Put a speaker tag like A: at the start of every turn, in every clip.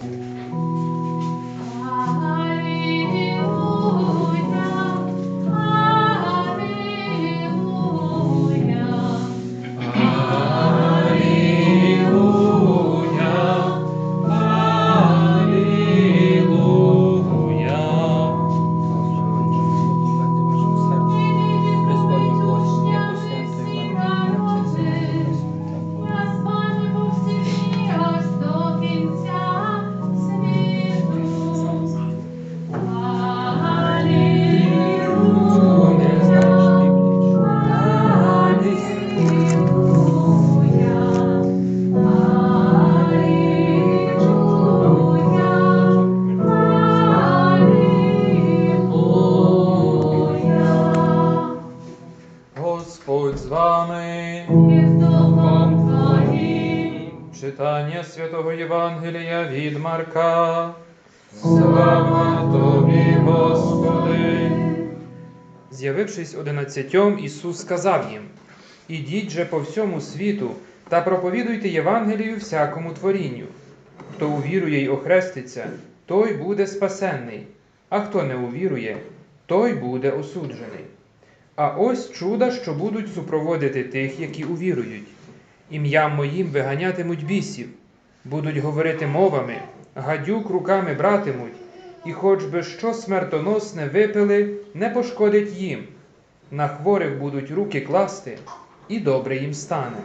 A: Господь з Читання святого Євангелія від Марка. Слава тобі, Господи. З'явившись одинадцятьом, Ісус сказав їм: Ідіть же по всьому світу та проповідуйте Євангелію всякому творінню. Хто увірує й охреститься, той буде спасенний, а хто не увірує, той буде осуджений. А ось чуда, що будуть супроводити тих, які увірують. Ім'ям моїм виганятимуть бісів, будуть говорити мовами, гадюк руками братимуть, і хоч би що смертоносне випили, не пошкодить їм. На хворих будуть руки класти, і добре їм стане.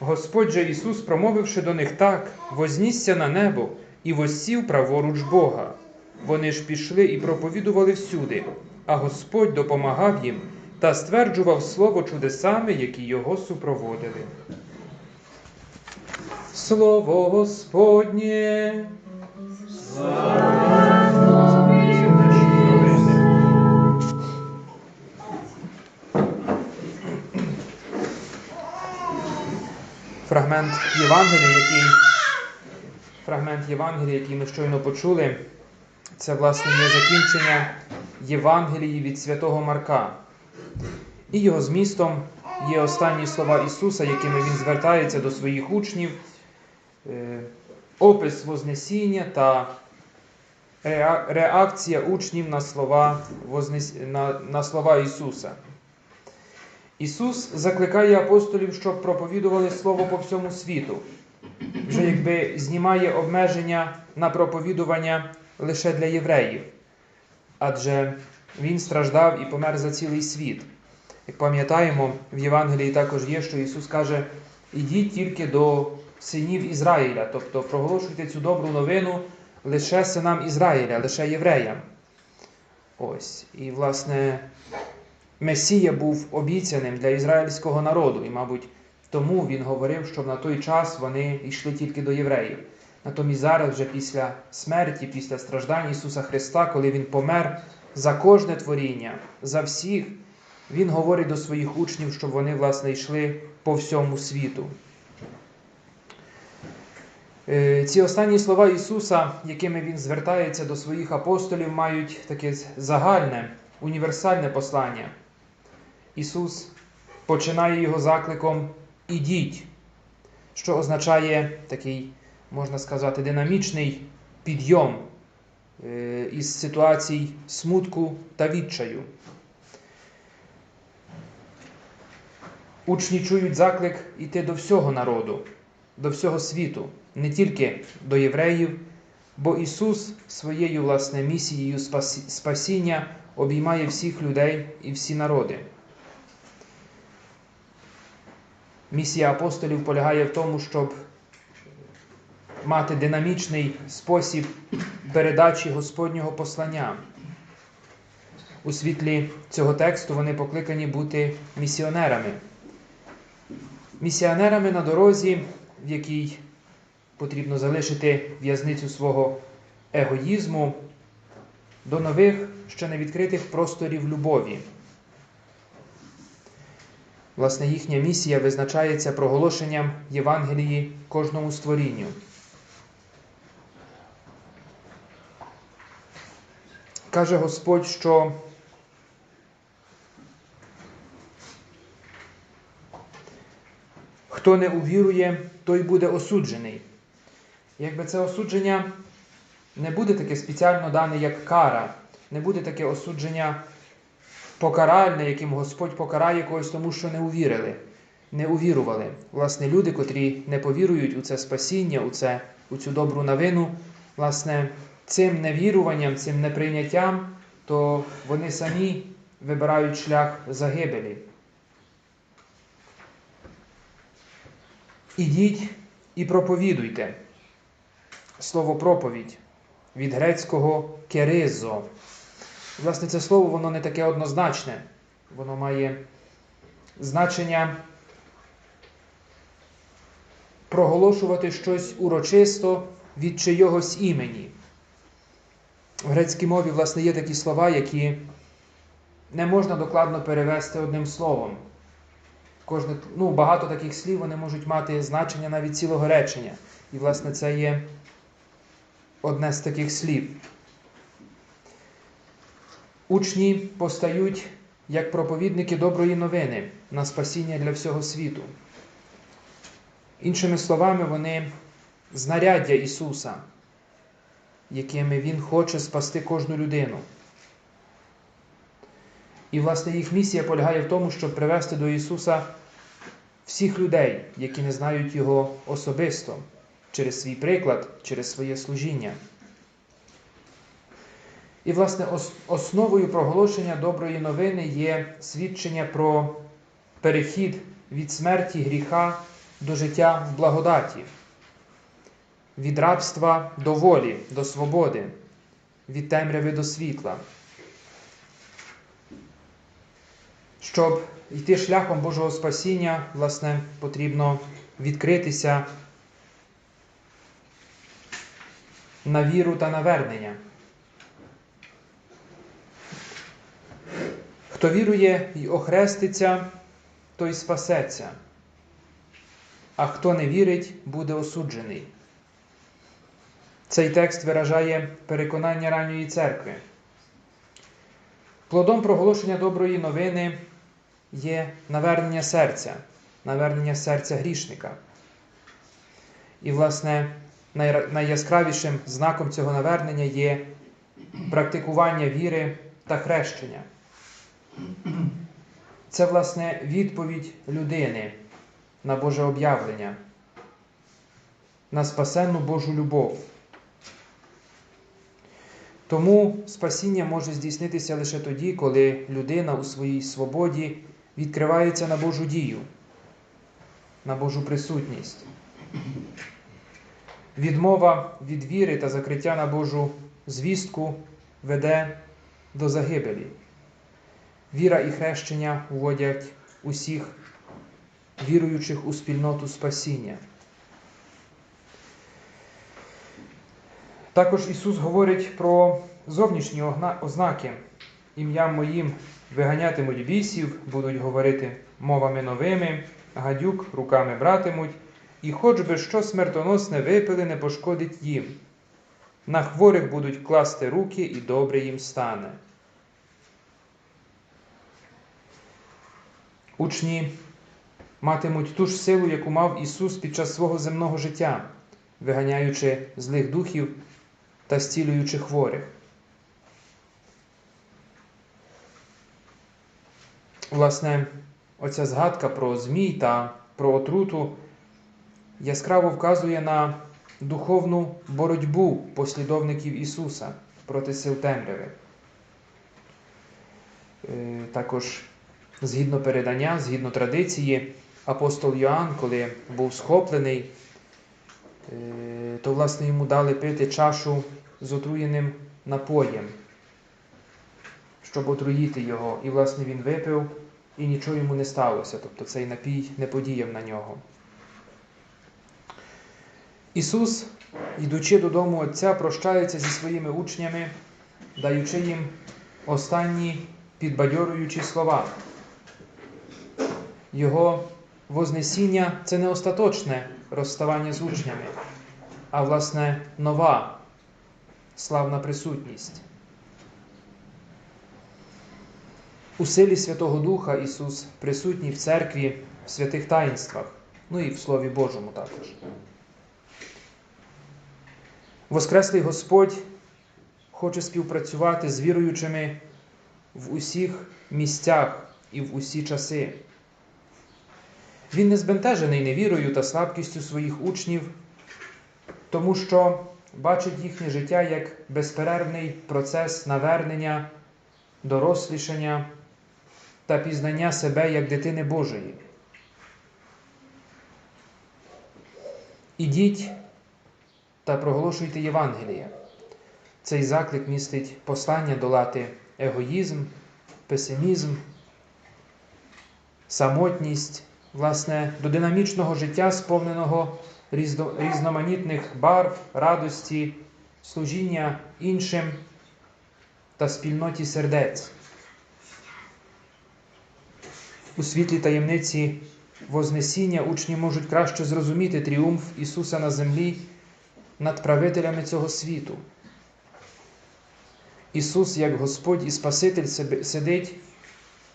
A: Господь же Ісус, промовивши до них так, вознісся на небо і воссів праворуч Бога. Вони ж пішли і проповідували всюди, а Господь допомагав їм та стверджував слово чудесами, які його супроводили. Слово Господнє. Фрагмент Євангелія, який фрагмент Євангелія, який ми щойно почули, це власне є закінчення Євангелії від святого Марка. І його змістом є останні слова Ісуса, якими Він звертається до своїх учнів, опис Вознесіння та реакція учнів на слова, на, на слова Ісуса. Ісус закликає апостолів, щоб проповідували Слово по всьому світу. Вже якби знімає обмеження на проповідування лише для євреїв, адже Він страждав і помер за цілий світ. Як пам'ятаємо, в Євангелії також є, що Ісус каже: ідіть тільки до синів Ізраїля, тобто проголошуйте цю добру новину лише синам Ізраїля, лише євреям. Ось. І, власне, Месія був обіцяним для ізраїльського народу, і, мабуть, тому він говорив, що на той час вони йшли тільки до євреїв. Натомість зараз, вже після смерті, після страждань Ісуса Христа, коли Він помер за кожне творіння, за всіх, Він говорить до своїх учнів, щоб вони, власне, йшли по всьому світу. Е, Ці останні слова Ісуса, якими Він звертається до своїх апостолів, мають таке загальне, універсальне послання. Ісус починає його закликом Ідіть, що означає такий, можна сказати, динамічний підйом е, із ситуацій смутку та відчаю. Учні чують заклик іти до всього народу, до всього світу, не тільки до євреїв, бо Ісус своєю власне місією спасіння обіймає всіх людей і всі народи. Місія апостолів полягає в тому, щоб мати динамічний спосіб передачі Господнього послання. У світлі цього тексту вони покликані бути місіонерами. Місіонерами на дорозі, в якій потрібно залишити в'язницю свого егоїзму до нових, ще не відкритих просторів любові. Власне, їхня місія визначається проголошенням Євангелії кожному створінню. Каже Господь, що хто не увірує, той буде осуджений. Якби це осудження не буде таке спеціально дане, як кара, не буде таке осудження покаральне, яким Господь покарає когось, тому що не увірили, не увірували. Власне, люди, котрі не повірують у це спасіння, у, це, у цю добру новину, власне, цим невіруванням, цим неприйняттям, то вони самі вибирають шлях загибелі. Ідіть і проповідуйте. Слово проповідь від грецького керизо. Власне, це слово воно не таке однозначне. Воно має значення проголошувати щось урочисто від чийогось імені. В грецькій мові, власне, є такі слова, які не можна докладно перевести одним словом. Кожне, ну, Багато таких слів вони можуть мати значення навіть цілого речення. І, власне, це є одне з таких слів. Учні постають як проповідники доброї новини на спасіння для всього світу. Іншими словами, вони знаряддя Ісуса, якими Він хоче спасти кожну людину. І, власне, їх місія полягає в тому, щоб привести до Ісуса всіх людей, які не знають Його особисто, через свій приклад, через своє служіння. І, власне, основою проголошення доброї новини є свідчення про перехід від смерті гріха до життя в благодаті, від рабства до волі, до свободи, від темряви до світла. Щоб йти шляхом Божого спасіння, власне, потрібно відкритися на віру та навернення. Хто вірує і охреститься, той спасеться, а хто не вірить, буде осуджений. Цей текст виражає переконання ранньої церкви. Плодом проголошення доброї новини є навернення серця, навернення серця грішника. І, власне, найяскравішим знаком цього навернення є практикування віри та хрещення. Це, власне, відповідь людини на Боже об'явлення, на спасенну Божу любов. Тому спасіння може здійснитися лише тоді, коли людина у своїй свободі відкривається на Божу дію, на Божу присутність. Відмова від віри та закриття на Божу звістку веде до загибелі. Віра і хрещення вводять усіх віруючих у спільноту спасіння. Також Ісус говорить про зовнішні ознаки. Ім'ям моїм виганятимуть бісів, будуть говорити мовами новими, гадюк руками братимуть, і хоч би що смертоносне випили, не пошкодить їм. На хворих будуть класти руки, і добре їм стане. Учні матимуть ту ж силу, яку мав Ісус під час свого земного життя, виганяючи злих духів та зцілюючи хворих. Власне, оця згадка про Змій та про отруту яскраво вказує на духовну боротьбу послідовників Ісуса проти сил темряви. Е, також згідно передання, згідно традиції, апостол Йоанн, коли був схоплений, е, то, власне, йому дали пити чашу з отруєним напоєм, щоб отруїти його. І, власне, він випив, і нічого йому не сталося. Тобто цей напій не подіяв на нього. Ісус, йдучи додому Отця, прощається зі своїми учнями, даючи їм останні підбадьорюючі слова. Його Вознесіння це не остаточне розставання з учнями, а власне нова славна присутність. У силі Святого Духа Ісус присутній в церкві, в святих таїнствах, ну і в Слові Божому також. Воскреслий Господь хоче співпрацювати з віруючими в усіх місцях і в усі часи. Він не збентежений невірою та слабкістю своїх учнів, тому що бачить їхнє життя як безперервний процес навернення, дорослішання та пізнання себе як дитини Божої. Ідіть та проголошуйте Євангеліє. Цей заклик містить послання долати егоїзм, песимізм, самотність, власне, до динамічного життя, сповненого різноманітних барв, радості, служіння іншим та спільноті сердець. У світлі таємниці Вознесіння учні можуть краще зрозуміти тріумф Ісуса на землі над правителями цього світу. Ісус, як Господь і Спаситель, сидить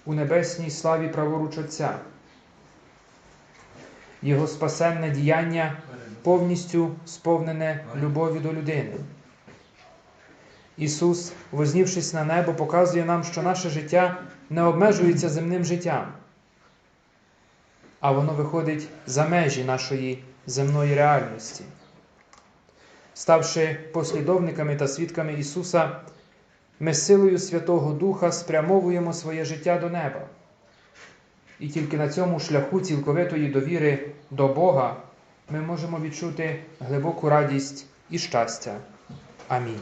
A: у небесній славі праворуч Отця. Його спасенне діяння повністю сповнене любові до людини. Ісус, вознівшись на небо, показує нам, що наше життя не обмежується земним життям, а воно виходить за межі нашої земної реальності. Ставши послідовниками та свідками Ісуса, ми силою Святого Духа спрямовуємо своє життя до неба. І тільки на цьому шляху цілковитої довіри до Бога ми можемо відчути глибоку радість і щастя. Амінь.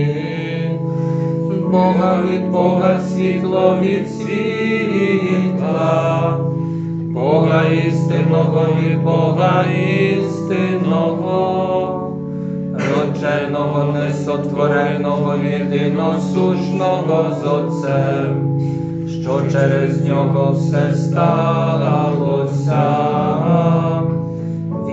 B: Бога від Бога світло від світла, Бога істинного від Бога істинного, родженого, несотвореного, єдиносушного з Отцем, що через нього все сталося.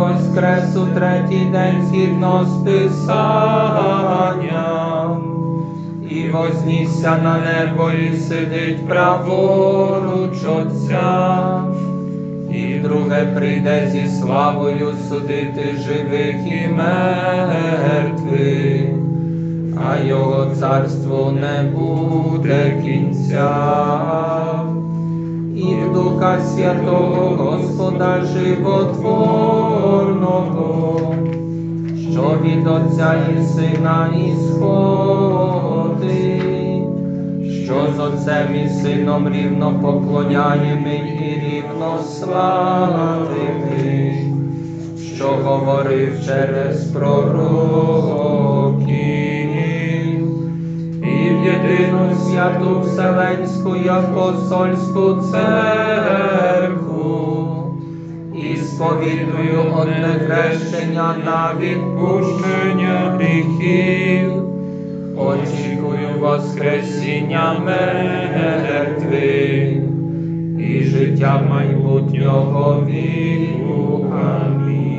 B: воскрес у третій день згідно з Писанням, і вознісся на небо, і сидить праворуч Отця, і друге прийде зі славою судити живих і мертвих, а його царству не буде кінця. Духа Святого Господа Животворного, що від Отця і Сина ісходить, що з Отцем і Сином рівно поклоняємо і рівно славимо, що говорив через пророків. Святу Вселенську апостольську церкву, і сповідую одне хрещення на відпущення гріхів, очікую Воскресіння мертвих і життя майбутнього віку. Амінь.